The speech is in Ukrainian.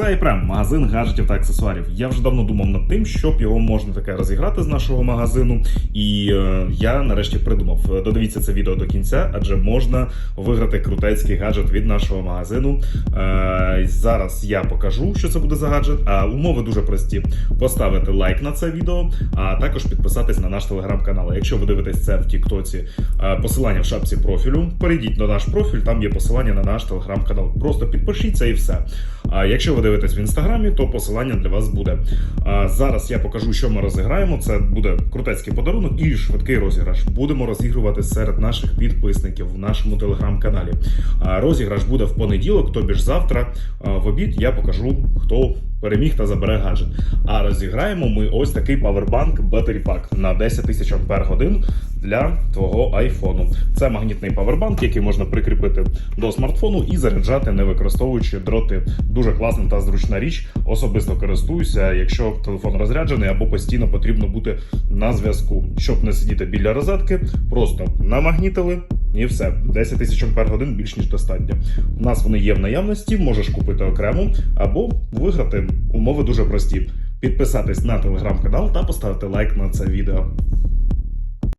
Сайпрем, магазин гаджетів та аксесуарів. Я вже давно думав над тим, щоб його можна таке розіграти з нашого магазину. І е, я нарешті придумав. Додивіться це відео до кінця, адже можна виграти крутецький гаджет від нашого магазину. Е, зараз я покажу, що це буде за гаджет. А умови дуже прості: поставити лайк на це відео, а також підписатись на наш телеграм-канал. Якщо ви дивитесь це в Тіктоці, е, посилання в шапці профілю. Перейдіть на наш профіль, там є посилання на наш телеграм-канал. Просто підпишіться і все. А якщо ви дивитесь в інстаграмі, то посилання для вас буде. А зараз я покажу, що ми розіграємо. Це буде крутецький подарунок і швидкий розіграш. Будемо розігрувати серед наших підписників в нашому телеграм-каналі. А розіграш буде в понеділок, тобі ж завтра в обід я покажу, хто переміг та забере гаджет. А розіграємо ми ось такий павербанк Battery Pack на 10 тисяч ампер годин для твого айфону. Це магнітний павербанк, який можна прикріпити до смартфону і заряджати, не використовуючи дроти. Дуже класна та зручна річ. Особисто користуюся, якщо телефон розряджений або постійно потрібно бути на зв'язку. Щоб не сидіти біля розетки, просто намагнітили. І все, 10 тисяч ампер годин більш ніж достатньо. У нас вони є в наявності, можеш купити окремо або виграти. Умови дуже прості. Підписатись на телеграм-канал та поставити лайк на це відео.